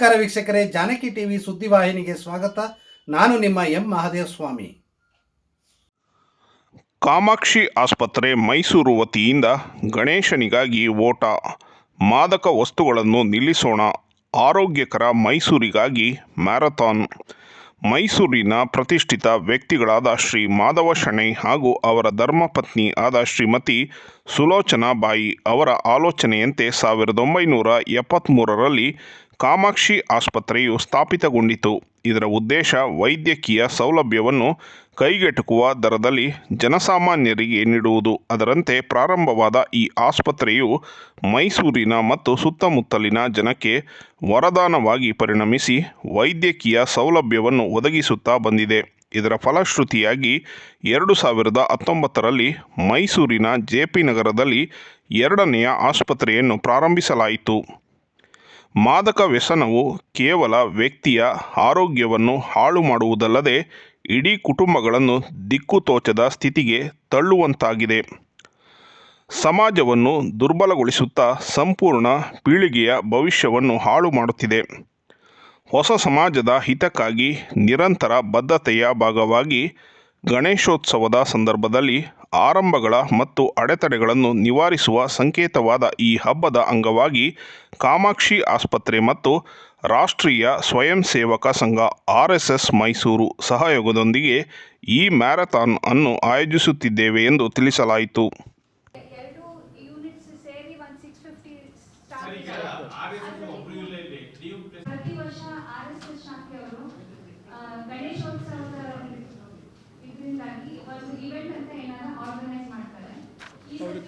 ನಮಸ್ಕಾರ ವೀಕ್ಷಕರೇ, ಜಾನಕಿ ಟಿವಿ ಸುದ್ದಿವಾಹಿನಿಗೆ ಸ್ವಾಗತ. ನಾನು ನಿಮ್ಮ ಎಂ ಮಹಾದೇವ ಸ್ವಾಮಿ ಕಾಮಾಕ್ಷಿ ಆಸ್ಪತ್ರೆ ಮೈಸೂರು ವತಿಯಿಂದ ಗಣೇಶನಿಗಾಗಿ ಓಟ. ಮಾದಕ ವಸ್ತುಗಳನ್ನು ನಿಲ್ಲಿಸೋಣ. ಆರೋಗ್ಯಕರ ಮೈಸೂರಿಗಾಗಿ ಮ್ಯಾರಥಾನ್. ಮೈಸೂರಿನ ಪ್ರತಿಷ್ಠಿತ ವ್ಯಕ್ತಿಗಳಾದ ಶ್ರೀ ಮಾಧವ ಶಣೈ ಹಾಗೂ ಅವರ ಧರ್ಮಪತ್ನಿ ಆದ ಶ್ರೀಮತಿ ಸುಲೋಚನಾ ಬಾಯಿ ಅವರ ಆಲೋಚನೆಯಂತೆ ಸಾವಿರದ ಒಂಬೈನೂರ ಎಪ್ಪತ್ತ್ಮೂರರಲ್ಲಿ ಕಾಮಾಕ್ಷಿ ಆಸ್ಪತ್ರೆಯು ಸ್ಥಾಪಿತಗೊಂಡಿತು. ಇದರ ಉದ್ದೇಶ ವೈದ್ಯಕೀಯ ಸೌಲಭ್ಯವನ್ನು ಕೈಗೆಟುಕುವ ದರದಲ್ಲಿ ಜನಸಾಮಾನ್ಯರಿಗೆ ನೀಡುವುದು. ಅದರಂತೆ ಪ್ರಾರಂಭವಾದ ಈ ಆಸ್ಪತ್ರೆಯು ಮೈಸೂರಿನ ಮತ್ತು ಸುತ್ತಮುತ್ತಲಿನ ಜನಕ್ಕೆ ವರದಾನವಾಗಿ ಪರಿಣಮಿಸಿ ವೈದ್ಯಕೀಯ ಸೌಲಭ್ಯವನ್ನು ಒದಗಿಸುತ್ತಾ ಬಂದಿದೆ. ಇದರ ಫಲಶ್ರುತಿಯಾಗಿ ಎರಡು ಸಾವಿರದ ಹತ್ತೊಂಬತ್ತರಲ್ಲಿ ಮೈಸೂರಿನ ಜೆ ಪಿ ನಗರದಲ್ಲಿ ಎರಡನೆಯ ಆಸ್ಪತ್ರೆಯನ್ನು ಪ್ರಾರಂಭಿಸಲಾಯಿತು. ಮಾದಕ ವ್ಯಸನವು ಕೇವಲ ವ್ಯಕ್ತಿಯ ಆರೋಗ್ಯವನ್ನು ಹಾಳು ಮಾಡುವುದಲ್ಲದೆ ಇಡೀ ಕುಟುಂಬಗಳನ್ನು ದಿಕ್ಕು ತೋಚದ ಸ್ಥಿತಿಗೆ ತಳ್ಳುವಂತಾಗಿದೆ. ಸಮಾಜವನ್ನು ದುರ್ಬಲಗೊಳಿಸುತ್ತಾ ಸಂಪೂರ್ಣ ಪೀಳಿಗೆಯ ಭವಿಷ್ಯವನ್ನು ಹಾಳು ಮಾಡುತ್ತಿದೆ. ಹೊಸ ಸಮಾಜದ ಹಿತಕ್ಕಾಗಿ ನಿರಂತರ ಬದ್ಧತೆಯ ಭಾಗವಾಗಿ ಗಣೇಶೋತ್ಸವದ ಸಂದರ್ಭದಲ್ಲಿ ಆರಂಭಗಳ ಮತ್ತು ಅಡೆತಡೆಗಳನ್ನು ನಿವಾರಿಸುವ ಸಂಕೇತವಾದ ಈ ಹಬ್ಬದ ಅಂಗವಾಗಿ ಕಾಮಾಕ್ಷಿ ಆಸ್ಪತ್ರೆ ಮತ್ತು ರಾಷ್ಟ್ರೀಯ ಸ್ವಯಂ ಸೇವಕ ಸಂಘ ಎಸ್ ಮೈಸೂರು ಸಹಯೋಗದೊಂದಿಗೆ ಈ ಮ್ಯಾರಥಾನ್ ಅನ್ನು ಆಯೋಜಿಸುತ್ತಿದ್ದೇವೆ ಎಂದು ತಿಳಿಸಲಾಯಿತು ಎರಡು ಯೂನಿಟ್ಸ್ ಸೇರಿ ಒಂದು ಸಿಕ್ಸ್ ಫಿಫ್ಟಿ ಪ್ರತಿ ವರ್ಷ ಆರ್ ಎಸ್ ಎಸ್ ಶಾಖೆಯವರು ಆ, ಗಣೇಶೋತ್ಸವದ ಇದರಿಂದಾಗಿ ಒಂದು ಇವೆಂಟ್ ಅಂತ ಏನಾದ್ರು ಆರ್ಗನೈಸ್ ಮಾಡ್ತಾರೆ ಈ ಸರ್ತಿ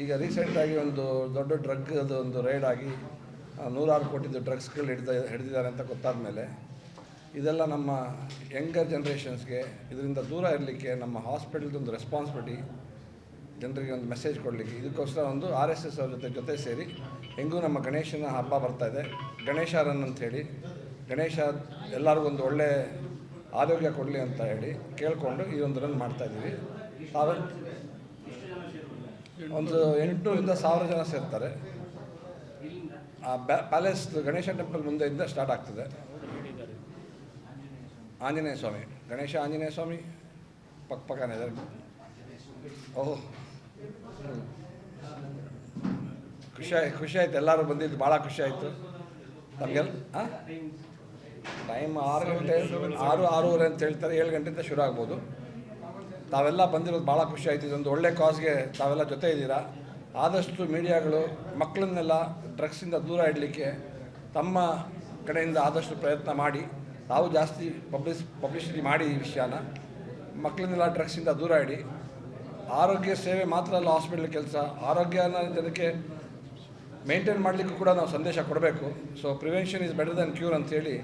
ಈಗ ರೀಸೆಂಟಾಗಿ ಒಂದು ದೊಡ್ಡ ಡ್ರಗ್ ಅದು ಒಂದು ರೈಡ್ ಆಗಿ ನೂರಾರು ಕೋಟಿದು ಡ್ರಗ್ಸ್ಗಳು ಹಿಡಿದ, ಹಿಡಿದಿದ್ದಾರೆ ಅಂತ ಗೊತ್ತಾದ ಮೇಲೆ ಇದೆಲ್ಲ ನಮ್ಮ ಯಂಗರ್ ಜನ್ರೇಷನ್ಸ್ಗೆ ಇದರಿಂದ ದೂರ ಇರಲಿಕ್ಕೆ, ನಮ್ಮ ಹಾಸ್ಪಿಟಲ್ದು ಒಂದು ರೆಸ್ಪಾನ್ಸಿಬಿಲಿಟಿ ಜನರಿಗೆ ಒಂದು ಮೆಸೇಜ್ ಕೊಡಲಿಕ್ಕೆ. ಇದಕ್ಕೋಸ್ಕರ ಒಂದು ಆರ್ ಎಸ್ ಎಸ್ ಅವ್ರ ಜೊತೆ ಜೊತೆ ಸೇರಿ ಹೆಂಗೂ ನಮ್ಮ ಗಣೇಶನ ಹಬ್ಬ ಬರ್ತಾ ಇದೆ. ಗಣೇಶ ರನ್ ಅಂತ ಹೇಳಿ, ಗಣೇಶ ಎಲ್ಲರಿಗೂ ಒಂದು ಒಳ್ಳೆ ಆರೋಗ್ಯ ಕೊಡಲಿ ಅಂತ ಹೇಳಿ ಕೇಳಿಕೊಂಡು ಈ ಒಂದು ರನ್ ಮಾಡ್ತಾ ಇದ್ದೀವಿ. ಸಾವಿರ ಒಂದು ಎಂಟುನೂರಿಂದ ಸಾವಿರ ಜನ ಸೇರ್ತಾರೆ. ಆ ಪ್ಯಾಲೇಸ್ ಗಣೇಶ ಟೆಂಪಲ್ ಮುಂದೆಯಿಂದ ಸ್ಟಾರ್ಟ್ ಆಗ್ತದೆ. ಆಂಜನೇಯ ಸ್ವಾಮಿ, ಗಣೇಶ, ಆಂಜನೇಯ ಸ್ವಾಮಿ ಪಕ್ಕ ಪಕ್ಕನೇ ಓಹ್. ಖುಷಿ ಆಯ್ತು ಖುಷಿ ಆಯ್ತು, ಎಲ್ಲರೂ ಬಂದಿದ್ದು, ಭಾಳ ಖುಷಿ ಆಯಿತು. ನಮಗೆಲ್ಲ ಹಾಂ ಟೈಮ್ ಆರು ಗಂಟೆ, ಆರು, ಆರೂವರೆ ಅಂತ ಹೇಳ್ತಾರೆ, ಏಳು ಗಂಟೆಯಿಂದ ಶುರು ಆಗ್ಬೋದು. ತಾವೆಲ್ಲ ಬಂದಿರೋದು ಭಾಳ ಖುಷಿ ಆಯ್ತು. ಇದೊಂದು ಒಳ್ಳೆ ಕಾಸ್ಗೆ ತಾವೆಲ್ಲ ಜೊತೆ ಇದ್ದೀರಾ? ಆದಷ್ಟು ಮೀಡಿಯಾಗಳು ಮಕ್ಕಳನ್ನೆಲ್ಲ ಡ್ರಗ್ಸಿಂದ ದೂರ ಇಡಲಿಕ್ಕೆ ತಮ್ಮ ಕಡೆಯಿಂದ ಆದಷ್ಟು ಪ್ರಯತ್ನ ಮಾಡಿ. ತಾವು ಜಾಸ್ತಿ ಪಬ್ಲಿಸ್ ಪಬ್ಲಿಸಿಟಿ ಮಾಡಿ ಈ ವಿಷಯನ. ಮಕ್ಕಳನ್ನೆಲ್ಲ ಡ್ರಗ್ಸಿಂದ ದೂರ ಇಡಿ. ಆರೋಗ್ಯ ಸೇವೆ ಮಾತ್ರ ಅಲ್ಲ ಹಾಸ್ಪಿಟ್ಲ್ ಕೆಲಸ. ಆರೋಗ್ಯನ ಜನಕ್ಕೆ ಮೇಂಟೈನ್ ಮಾಡಲಿಕ್ಕೂ ಕೂಡ ನಾವು ಸಂದೇಶ ಕೊಡಬೇಕು. So prevention is better than cure ಅಂತೇಳಿ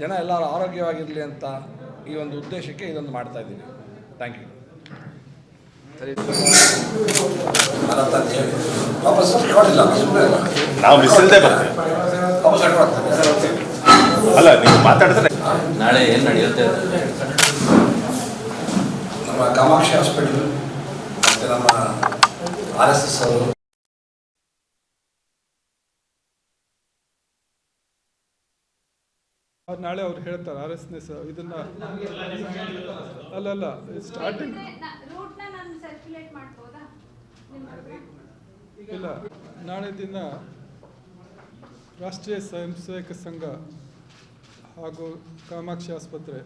ಜನ ಎಲ್ಲರೂ ಆರೋಗ್ಯವಾಗಿರಲಿ ಅಂತ ಈ ಒಂದು ಉದ್ದೇಶಕ್ಕೆ ಇದೊಂದು ಮಾಡ್ತಾ ಇದ್ದೀವಿ. ಥ್ಯಾಂಕ್ ಯು ನಾವು ಮಿಸ್ಸಲ್ದೇ ಬರ್ತೇವೆ ಅಲ್ಲ ನೀವು ಮಾತಾಡಿದ್ರೆ ನಾಳೆ ಏನು ನಡೆಯುತ್ತೆ ನಮ್ಮ ಕಾಮಾಕ್ಷಿ ಹಾಸ್ಪಿಟಲ್ ಮತ್ತು ನಮ್ಮ ಆರ್ ಎಸ್ ಎಸ್ ಅವರು ಅವ್ರು ನಾಳೆ ಅವ್ರು ಹೇಳ್ತಾರೆ ಆರ್ ಎಸ್ ಎಸ್ ಇದನ್ನ ಅಲ್ಲಲ್ಲ ಸ್ಟಾರ್ಟಿಂಗ್ ಇಲ್ಲ ನಾಳೆ ದಿನ ರಾಷ್ಟ್ರೀಯ ಸ್ವಯಂ ಸೇವಕ ಸಂಘ ಹಾಗೂ ಕಾಮಾಕ್ಷಿ ಆಸ್ಪತ್ರೆ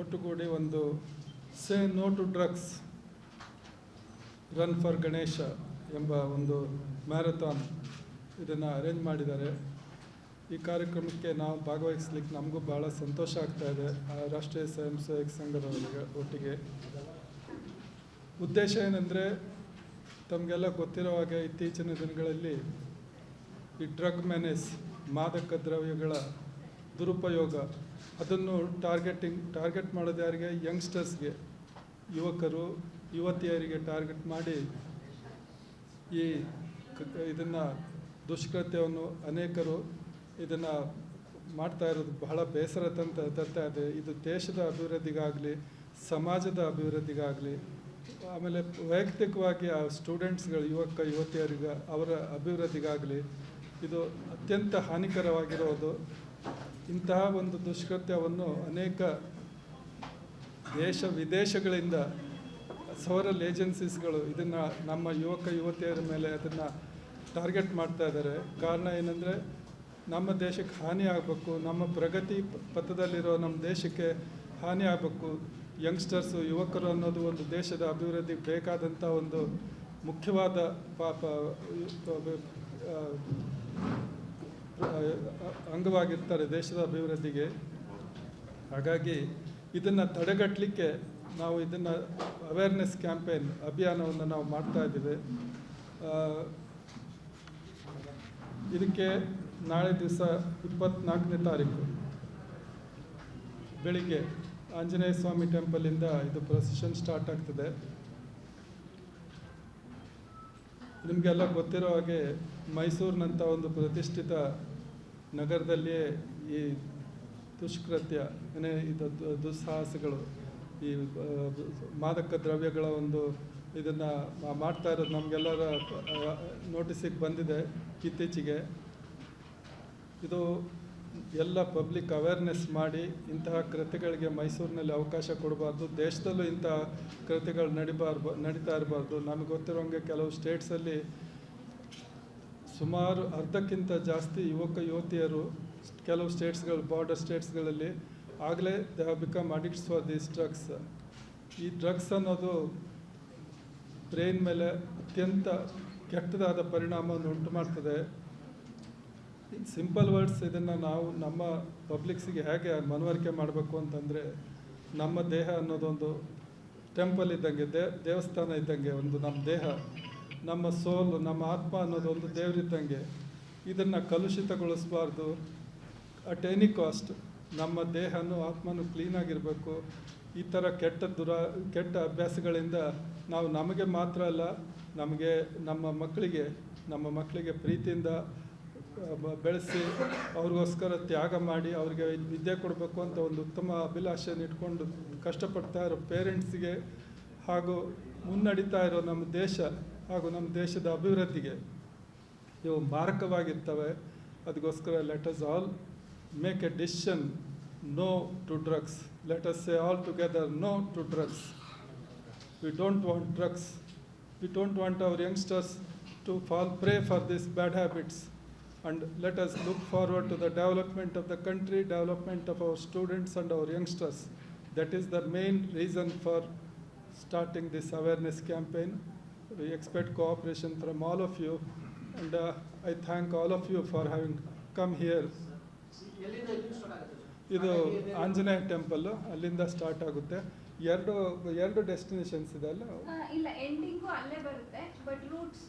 ಒಟ್ಟುಗೂಡಿ ಒಂದು say no to drugs run for Ganesha ಎಂಬ ಒಂದು ಮ್ಯಾರಥಾನ್ ಇದನ್ನು ಅರೇಂಜ್ ಮಾಡಿದ್ದಾರೆ. ಈ ಕಾರ್ಯಕ್ರಮಕ್ಕೆ ನಾವು ಭಾಗವಹಿಸ್ಲಿಕ್ಕೆ ನಮಗೂ ಭಾಳ ಸಂತೋಷ ಆಗ್ತಾ ಇದೆ. ರಾಷ್ಟ್ರೀಯ ಸ್ವಯಂ ಸೇವಕ ಸಂಘದವರಿಗೆ ಒಟ್ಟಿಗೆ. ಉದ್ದೇಶ ಏನಂದರೆ, ತಮಗೆಲ್ಲ ಗೊತ್ತಿರೋ ಹಾಗೆ ಇತ್ತೀಚಿನ ದಿನಗಳಲ್ಲಿ ಈ ಡ್ರಗ್ ಮೆನೆಸ್, ಮಾದಕ ದ್ರವ್ಯಗಳ ದುರುಪಯೋಗ, ಅದನ್ನು ಟಾರ್ಗೆಟಿಂಗ್, ಟಾರ್ಗೆಟ್ ಮಾಡೋದು ಯಾರಿಗೆ? ಯಂಗ್ಸ್ಟರ್ಸ್ಗೆ. ಯುವಕರು, ಯುವತಿಯರಿಗೆ ಟಾರ್ಗೆಟ್ ಮಾಡಿ ಈ ಇದನ್ನು ದುಷ್ಕೃತ್ಯವನ್ನು ಅನೇಕರು ಇದನ್ನು ಮಾಡ್ತಾ ಇರೋದು ಬಹಳ ಬೇಸರ ತಂತ ತರ್ತಾ ಇದೆ ಇದು ದೇಶದ ಅಭಿವೃದ್ಧಿಗಾಗಲಿ, ಸಮಾಜದ ಅಭಿವೃದ್ಧಿಗಾಗಲಿ, ಆಮೇಲೆ ವೈಯಕ್ತಿಕವಾಗಿ ಆ ಸ್ಟೂಡೆಂಟ್ಸ್ಗಳು, ಯುವಕ, ಯುವತಿಯರಿಗ ಅವರ ಅಭಿವೃದ್ಧಿಗಾಗಲಿ, ಇದು ಅತ್ಯಂತ ಹಾನಿಕರವಾಗಿರೋದು. ಇಂತಹ ಒಂದು ದುಷ್ಕೃತ್ಯವನ್ನು ಅನೇಕ ದೇಶ ವಿದೇಶಗಳಿಂದ ಸವರಲ್ ಏಜೆನ್ಸೀಸ್ಗಳು ಇದನ್ನು ನಮ್ಮ ಯುವಕ, ಯುವತಿಯರ ಮೇಲೆ ಅದನ್ನು ಟಾರ್ಗೆಟ್ ಮಾಡ್ತಾ ಇದ್ದಾರೆ. ಕಾರಣ ಏನಂದರೆ ನಮ್ಮ ದೇಶಕ್ಕೆ ಹಾನಿ ಆಗಬೇಕು, ನಮ್ಮ ಪ್ರಗತಿ ಪಥದಲ್ಲಿರೋ ನಮ್ಮ ದೇಶಕ್ಕೆ ಹಾನಿ ಆಗಬೇಕು. ಯಂಗ್ಸ್ಟರ್ಸು, ಯುವಕರು ಅನ್ನೋದು ಒಂದು ದೇಶದ ಅಭಿವೃದ್ಧಿಗೆ ಬೇಕಾದಂಥ ಒಂದು ಮುಖ್ಯವಾದ ಪಾಪ ಅಂಗವಾಗಿರ್ತಾರೆ ದೇಶದ ಅಭಿವೃದ್ಧಿಗೆ. ಹಾಗಾಗಿ ಇದನ್ನು ತಡೆಗಟ್ಟಲಿಕ್ಕೆ ನಾವು ಇದನ್ನು ಅವೇರ್ನೆಸ್ ಕ್ಯಾಂಪೇನ್ ಅಭಿಯಾನವನ್ನು ನಾವು ಮಾಡ್ತಾ ಇದ್ದೀವಿ. ಇದಕ್ಕೆ ನಾಳೆ ದಿವಸ ಇಪ್ಪತ್ನಾಲ್ಕನೇ ತಾರೀಕು ಬೆಳಿಗ್ಗೆ ಆಂಜನೇಯ ಸ್ವಾಮಿ ಟೆಂಪಲಿಂದ ಇದು ಪ್ರೊಸೆಷನ್ ಸ್ಟಾರ್ಟ್ ಆಗ್ತದೆ. ನಿಮಗೆಲ್ಲ ಗೊತ್ತಿರೋ ಹಾಗೆ ಮೈಸೂರಿನಂಥ ಒಂದು ಪ್ರತಿಷ್ಠಿತ ನಗರದಲ್ಲಿಯೇ ಈ ದುಷ್ಕೃತ್ಯ, ಏನೇ ಇದು ದುಸ್ಸಾಹಸಗಳು, ಈ ಮಾದಕ ದ್ರವ್ಯಗಳ ಒಂದು ಇದನ್ನು ಮಾಡ್ತಾ ಇರೋದು ನಮಗೆಲ್ಲರ ನೋಟಿಸಿಗೆ ಬಂದಿದೆ ಇತ್ತೀಚೆಗೆ. ಇದು ಎಲ್ಲ ಪಬ್ಲಿಕ್ ಅವೇರ್ನೆಸ್ ಮಾಡಿ ಇಂತಹ ಕೃತಿಗಳಿಗೆ ಮೈಸೂರಿನಲ್ಲಿ ಅವಕಾಶ ಕೊಡಬಾರ್ದು, ದೇಶದಲ್ಲೂ ಇಂತಹ ಕೃತಿಗಳು ನಡಿಬಾರ್ಬ, ನಡೀತಾ ಇರಬಾರ್ದು. ನಮಗೆ ಗೊತ್ತಿರೋಂಗೆ ಕೆಲವು ಸ್ಟೇಟ್ಸಲ್ಲಿ ಸುಮಾರು ಅರ್ಧಕ್ಕಿಂತ ಜಾಸ್ತಿ ಯುವಕ, ಯುವತಿಯರು ಕೆಲವು ಸ್ಟೇಟ್ಸ್ಗಳು ಬಾರ್ಡರ್ ಸ್ಟೇಟ್ಸ್ಗಳಲ್ಲಿ ಆಗಲೇ they have become addicts for these drugs ಈ ಡ್ರಗ್ಸ್ ಅನ್ನೋದು ಬ್ರೈನ್ ಮೇಲೆ ಅತ್ಯಂತ ಕೆಟ್ಟದಾದ ಪರಿಣಾಮವನ್ನು ಉಂಟು ಮಾಡ್ತದೆ ಸಿಂಪಲ್ ವರ್ಡ್ಸ್ ಇದನ್ನು ನಾವು ನಮ್ಮ ಪಬ್ಲಿಕ್ಸಿಗೆ ಹೇಗೆ ಮನವರಿಕೆ ಮಾಡಬೇಕು ಅಂತಂದರೆ ನಮ್ಮ ದೇಹ ಅನ್ನೋದೊಂದು ಟೆಂಪಲ್ ಇದ್ದಂಗೆ, ದೇ, ದೇವಸ್ಥಾನ ಇದ್ದಂಗೆ, ಒಂದು ನಮ್ಮ ದೇಹ, ನಮ್ಮ ಸೋಲು ನಮ್ಮ ಆತ್ಮ ಅನ್ನೋದೊಂದು ದೇವರಿದ್ದಂಗೆ ಇದನ್ನು ಕಲುಷಿತಗೊಳಿಸಬಾರ್ದು. ಅಟ್ ಎನಿ ಕಾಸ್ಟ್ ನಮ್ಮ ದೇಹನೂ ಆತ್ಮನೂ ಕ್ಲೀನಾಗಿರಬೇಕು ಈ ಥರ ಕೆಟ್ಟ ದುರ, ಕೆಟ್ಟ ಅಭ್ಯಾಸಗಳಿಂದ ನಾವು ನಮಗೆ ಮಾತ್ರ ಅಲ್ಲ, ನಮಗೆ ನಮ್ಮ ಮಕ್ಕಳಿಗೆ ನಮ್ಮ ಮಕ್ಕಳಿಗೆ ಪ್ರೀತಿಯಿಂದ ಬೆಳೆಸಿ ಅವ್ರಿಗೋಸ್ಕರ ತ್ಯಾಗ ಮಾಡಿ ಅವ್ರಿಗೆ ವಿದ್ಯೆ ಕೊಡಬೇಕು ಅಂತ ಒಂದು ಉತ್ತಮ ಅಭಿಲಾಷೆಯನ್ನು ಇಟ್ಕೊಂಡು ಕಷ್ಟಪಡ್ತಾ ಇರೋ ಪೇರೆಂಟ್ಸಿಗೆ ಹಾಗೂ ಮುನ್ನಡೀತಾ ಇರೋ ನಮ್ಮ ದೇಶ ಹಾಗೂ ನಮ್ಮ ದೇಶದ ಅಭಿವೃದ್ಧಿಗೆ ಇವು ಮಾರಕವಾಗಿರ್ತವೆ. ಅದಕ್ಕೋಸ್ಕರ let us all make a decision no to drugs let us say all together no to drugs we don't want drugs we don't want our youngsters to fall prey for this bad habits. And let us look forward to the development of the country, development of our students and our youngsters. That is the main reason for starting this awareness campaign. We expect cooperation from all of you. And uh, I thank all of you for having come here. ಇದು Anjaneya temple ಅಲ್ಲಿಂದ start ಆಗುತ್ತೆ ಎರಡು ಎರಡು destinations ಇದೆ ಅಲ್ಲ ಇಲ್ಲ ending ಅಲ್ಲೇ ಬರುತ್ತೆ ಬಟ್ ರೂಟ್ಸ್